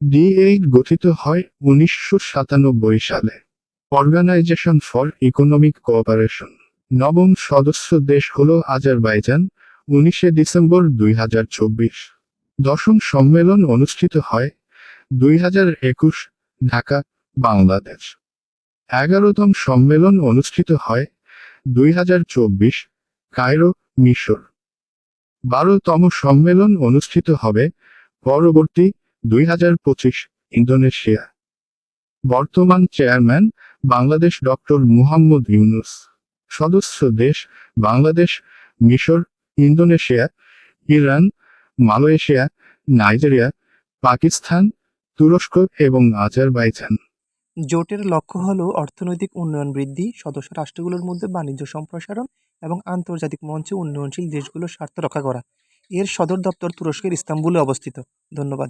D eight গঠিত হয় উনিশশো সাতানব্বই সালে। অর্গানাইজেশন ফর ইকোনমিক কোঅপারেশন নবম সদস্য দেশ হল আজারবাইজান, উনিশে ডিসেম্বর দুই হাজার চব্বিশ। দশম সম্মেলন অনুষ্ঠিত হয় দুই হাজার একুশ, ঢাকা, বাংলাদেশ। এগারোতম সম্মেলন অনুষ্ঠিত হয় দুই হাজার চব্বিশ, কায়রো, মিশর। বারোতম সম্মেলন অনুষ্ঠিত হবে পরবর্তী দুই হাজার পঁচিশ, ইন্দোনেশিয়া। বর্তমান চেয়ারম্যান, বাংলাদেশ ডক্টর মুহাম্মদ ইউনুস। সদস্য দেশ, বাংলাদেশ, মিশর, Indonesia, Iran, Malaysia, Nigeria, Pakistan, তুরস্ক এবং আজারবাইজান। জোটের লক্ষ্য হল অর্থনৈতিক উন্নয়ন বৃদ্ধি, সদস্য রাষ্ট্রগুলোর মধ্যে বাণিজ্য সম্প্রসারণ এবং আন্তর্জাতিক মঞ্চে উন্নয়নশীল দেশগুলোর স্বার্থ রক্ষা করা। এর সদর দপ্তর তুরস্কের ইস্তাম্বুলে অবস্থিত। ধন্যবাদ।